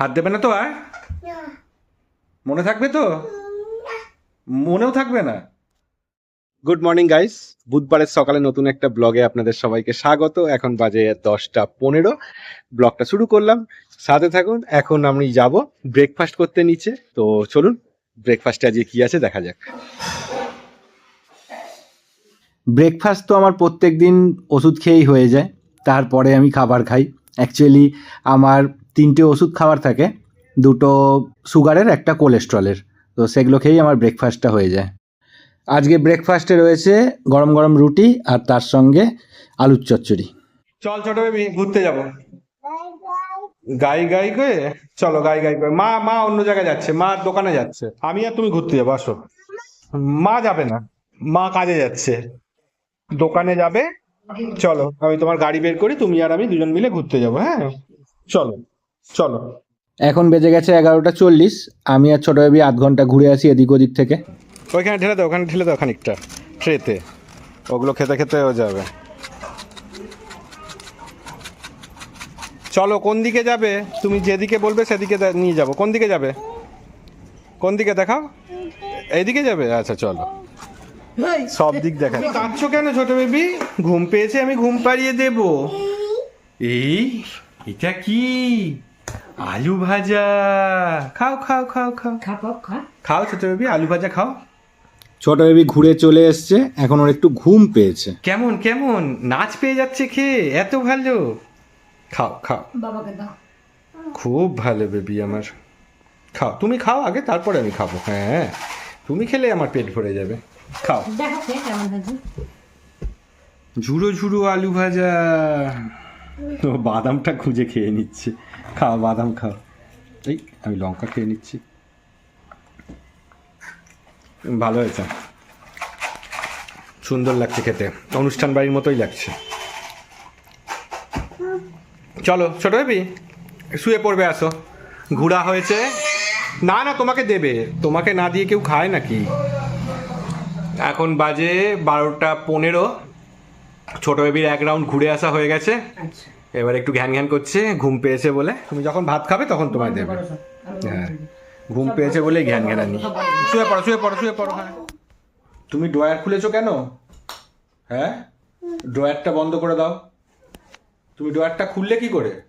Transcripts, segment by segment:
হাত দেবে না তো আর? মনে থাকবে তো? মনেও থাকবে না। গুড মর্নিং গাইস বুধবারের সকালে নতুন একটা ব্লগে আপনাদের সবাইকে স্বাগত। এখন বাজে দশটা পনেরো। ব্লগটা শুরু করলাম। সাথে থাকুন। এখন আমি যাব ব্রেকফাস্ট করতে নিচে। তো চলুন ব্রেকফাস্টে আজকে কি আছে দেখা যাক। ব্রেকফাস্ট তো আমার প্রত্যেক দিন ওষুধ খেয়েই হয়ে যায়। তারপরে আমি খাবার খাই। অ্যাকচুয়ালি আমার তিনটে ওষুধ খাবার থাকে, দুটো সুগারের, একটা কোলেস্ট্রলের। তো সেগুলো খেয়েই আমার ব্রেকফাস্টটা হয়ে যায়। আজকে ব্রেকফাস্টে রয়েছে গরম গরম রুটি আর তার সঙ্গে আলুর চচ্চড়ি। চল ছোট বেবি, ঘুরতে যাব। গাই গাই করে? চলো গাই গাই করে। মা মা অন্য জায়গায় যাচ্ছে মা দোকানে যাচ্ছে। আমি আর তুমি ঘুরতে যাব, আসো। মা যাবে না, মা কাজে যাচ্ছে। দোকানে যাবে, চলো। আমি তোমার গাড়ি বের করি, তুমি আর আমি দুজন মিলে ঘুরতে যাব হ্যাঁ? চলো। চলো। এখন বেজে গেছে এগারোটা চল্লিশ। আমি আর ছোটো বেবি আধ ঘণ্টা ঘুরে আসি এদিক ওদিক থেকে। ওইখানে ঢেলে দাও ওখানে ঢেলে দাও খানিকটা। ট্রেতে। ওগুলো খেতে খেতে হয়ে যাবে। চলো কোন দিকে যাবে? তুমি যেদিকে বলবে সেদিকে নিয়ে যাব। কোন দিকে যাবে? কোন দিকে দেখাও? এইদিকে যাবে? আচ্ছা চলো। সব দিক দেখা। কাঁদছো কেন ছোট বেবি? ঘুম পেয়েছে আমি ঘুম পাড়িয়ে দেব। এই এটা কি? আলু ভাজা। খাও খাও খাও খাও। খাব খা খাও। ছোট বেবি আলু ভাজা খাও। ছোটো বেবি ঘুরে চলে এসছে এখন ওর একটু ঘুম পেয়েছে। কেমন কেমন? নাচ পেয়ে যাচ্ছে খেয়ে এত ভালো। খাও খাও। বাবাকে দাও। খুব ভালো বেবি আমার। খাও তুমি খাও আগে তারপরে আমি খাব। হ্যাঁ তুমি খেলে আমার পেট ভরে যাবে। খাও। দেখো কেমন ঝুড়ো ঝুড়ো আলু ভাজা। তো বাদামটা খুঁজে খেয়ে নিচ্ছে। খাও বাদাম খাও এই, আমি লঙ্কা খেয়ে নিচ্ছি। ভালো হয়েছে। সুন্দর লাগছে খেতে। অনুষ্ঠান বাড়ির মতোই লাগছে। চলো, ছোট বেবি শুয়ে পড়বে, আসো। ঘোরা হয়েছে। না না, তোমাকে দেবে। তোমাকে না দিয়ে কেউ খায় নাকি? এখন বাজে বারোটা পনেরো। ছোট বেবির এক রাউন্ড ঘুরে আসা হয়ে গেছে। আচ্ছা। এবার একটু ঘ্যান ঘ্যান করছে ঘুম পেয়েছে বলে। তুমি যখন ভাত খাবে তখন তোমায় দেবে। হ্যাঁ। ঘুম পেয়েছে বলেই ঘ্যান ঘ্যানানি শুয়ে পড়ো শুয়ে পড়ো শুয়ে পড়ো হ্যাঁ। তুমি ড্রয়ার খুলেছো কেন? হ্যাঁ? ড্রয়ারটা বন্ধ করে দাও। তুমি ড্রয়ারটা খুললে কি করে?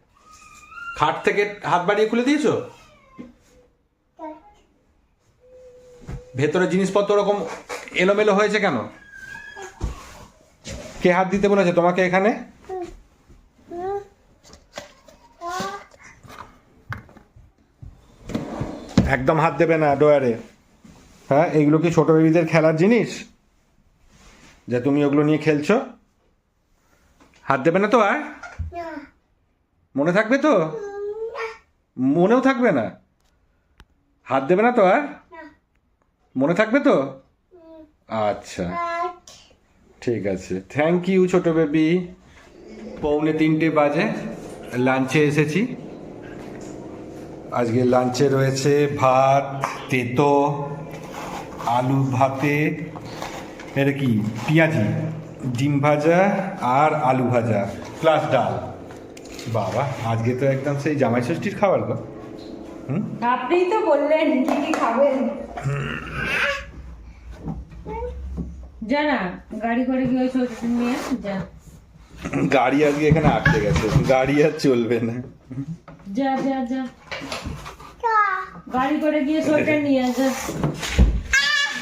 খাট থেকে হাত বাড়িয়ে খুলে দিয়েছ? ভেতরে জিনিসপত্র ওরকম এলোমেলো হয়েছে কেন? কে হাত দিতে বলেছে তোমাকে এখানে? একদম হাত দেবে না ডোয়ারে হ্যাঁ এইগুলো কি ছোট বেবিদের খেলার জিনিস? যে তুমি ওগুলো নিয়ে খেলছো? হাত দেবে না তো আর? মনে থাকবে তো? মনেও থাকবে না? হাত দেবে না তো আর? মনে থাকবে তো? আচ্ছা। ঠিক আছে। থ্যাংক ইউ ছোট বেবি পৌনে তিনটে বাজে। লাঞ্চে এসেছি। আজকে লাঞ্চে রয়েছে ভাত, তেতো, আলু ভাতে এটা কি? পেঁয়াজি, ডিম ভাজা আর আলু ভাজা প্লাস ডাল। বাবা, আজকে তো একদম সেই জামাই ষষ্ঠীর খাবার গো। আপনিই তো বললেন কি কি খাবেন। যা না গাড়ি করে নিয়ে যা। গাড়ি আজকে এখানে আটকে গেছে গাড়ি আর চলবে না। যা যা যা। গাড়ি করে গিয়ে সোয়েটার নিয়ে যা।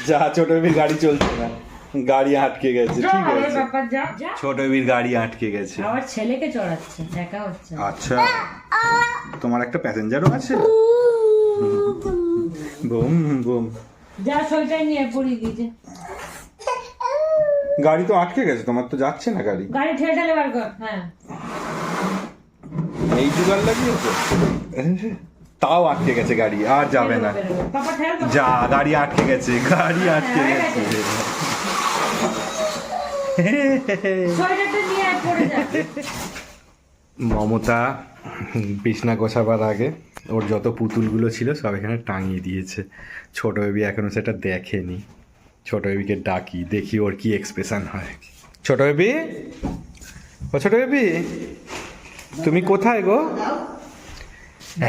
যা ছোট বেবির গাড়ি চলছে না। গাড়ি আটকে গেছে ঠিক আছে। ছোট বেবির গাড়ি আটকে গেছে। আমার ছেলেকে চড়াচ্ছে দেখা হচ্ছে। আচ্ছা। তোমার একটা প্যাসেঞ্জারও আছে? বুম বুম যা সোয়েটার নিয়ে পড়িয়ে দিয়েছে গাড়ি তো আটকে গেছে তোমার তো যাচ্ছে না গাড়ি। গাড়ি ঠেলে ঠেলে বার কর হ্যাঁ। এই জোগাড় লাগিয়েছে? তাও আটকে গেছে গাড়ি আর যাবে না। যা গাড়ি আটকে গেছে গাড়ি আটকে গেছে। মমতা বিছনা গোছাবার আগে ওর যত পুতুলগুলো ছিল সব এখানে টাঙিয়ে দিয়েছে। ছোট বেবি এখনও সেটা দেখেনি। ছোট বেবিকে ডাকি, দেখি ওর কি এক্সপ্রেশন হয়। ছোট বেবি? ও ছোট বেবি? তুমি কোথায় গো?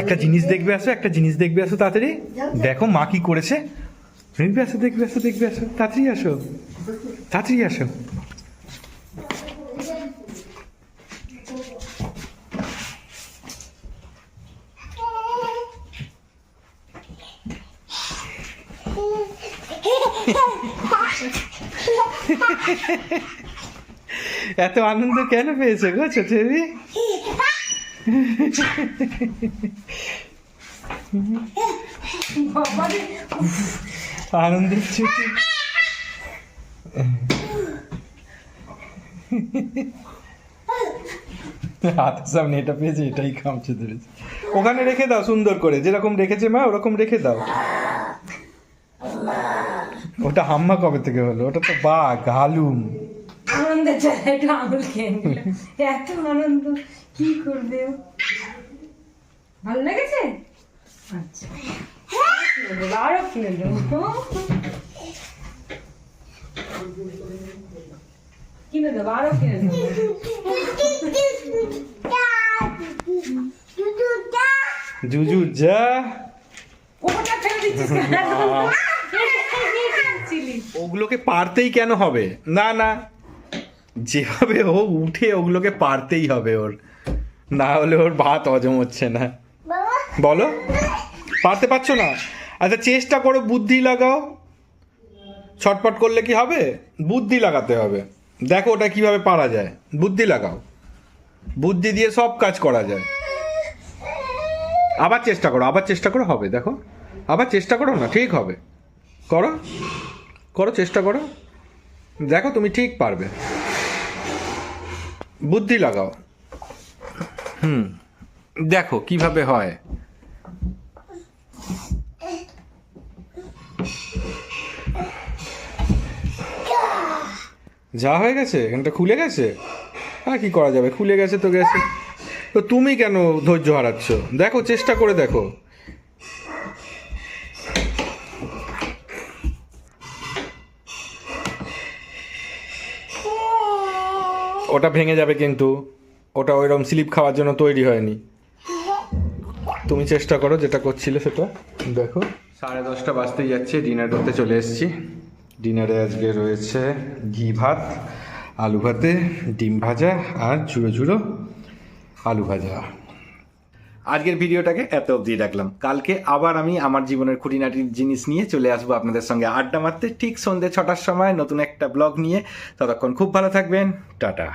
একটা জিনিস দেখবে আসো, একটা জিনিস দেখবে আসো তাড়াতাড়ি। দেখো মা কি করেছে। দেখবে আসো দেখবে আসো দেখবে আসো, তাড়াতাড়ি আসো। তাড়াতাড়ি আসো। এত আনন্দ কেন পেয়েছে গো ছোটেরি আনন্দের ছুটি। হাতের সামনে এটা পেয়েছে, এটাই খামচে ধরেছে ওখানে রেখে দাও সুন্দর করে, যেরকম রেখেছে মা, ওরকম রেখে দাও। ওটা হাম্মা কবে থেকে হলো? ওটা তো বাঘ হালুম। আনন্দের জায়গায় একটু আঙুল খেয়ে নিল। এত আনন্দ কি করবে ভালো লেগেছে? আচ্ছা। আরও কিনে দেবো কিনে দেবো আরও কিনে দেবো জুজু যা। ওটা ফেলে দিচ্ছিস। ওগুলোকে পারতেই কেন হবে? না না। যেভাবে ও উঠে ওগুলোকে পারতেই হবে ওর। না হলে ওর ভাত হজম হচ্ছে না। বলো। পারতে পারছ না? আচ্ছা চেষ্টা করো বুদ্ধি লাগাও। ছটপট করলে কি হবে? বুদ্ধি লাগাতে হবে। দেখো ওটা কীভাবে পারা যায়। বুদ্ধি লাগাও। বুদ্ধি দিয়ে সব কাজ করা যায়। আবার চেষ্টা করো আবার চেষ্টা করো হবে দেখো। আবার চেষ্টা করো না ঠিক হবে। করো। করো, চেষ্টা করো। দেখো তুমি ঠিক পারবে। বুদ্ধি লাগাও। হুম, দেখো কীভাবে হয়। যা হয়ে গেছে, এখানটা খুলে গেছে? হ্যাঁ কি করা যাবে? খুলে গেছে তো গেছে। তো তুমি কেন ধৈর্য হারাচ্ছ? দেখো, চেষ্টা করে দেখো। ওটা ভেঙে যাবে কিন্তু। ওটা ওইরকম স্লিপ খাওয়ার জন্য তৈরি হয়নি। তুমি চেষ্টা করো যেটা করছিলে সেটা। দেখো। সাড়ে দশটা বাজতেই যাচ্ছে ডিনার করতে চলে এসেছি। ডিনারে আজকে রয়েছে ঘি ভাত, আলু ভাতে, ডিম ভাজা আর ঝুড়ো ঝুড়ো আলু ভাজা। আজকের ভিডিওটাকে এত অবধি রাখলাম। কালকে আবার আমি আমার জীবনের খুঁটিনাটির জিনিস নিয়ে চলে আসব আপনাদের সঙ্গে আড্ডা মারতে। ঠিক সন্ধ্যে ছটার সময় নতুন একটা ব্লগ নিয়ে। ততক্ষণ খুব ভালো থাকবেন। টাটা।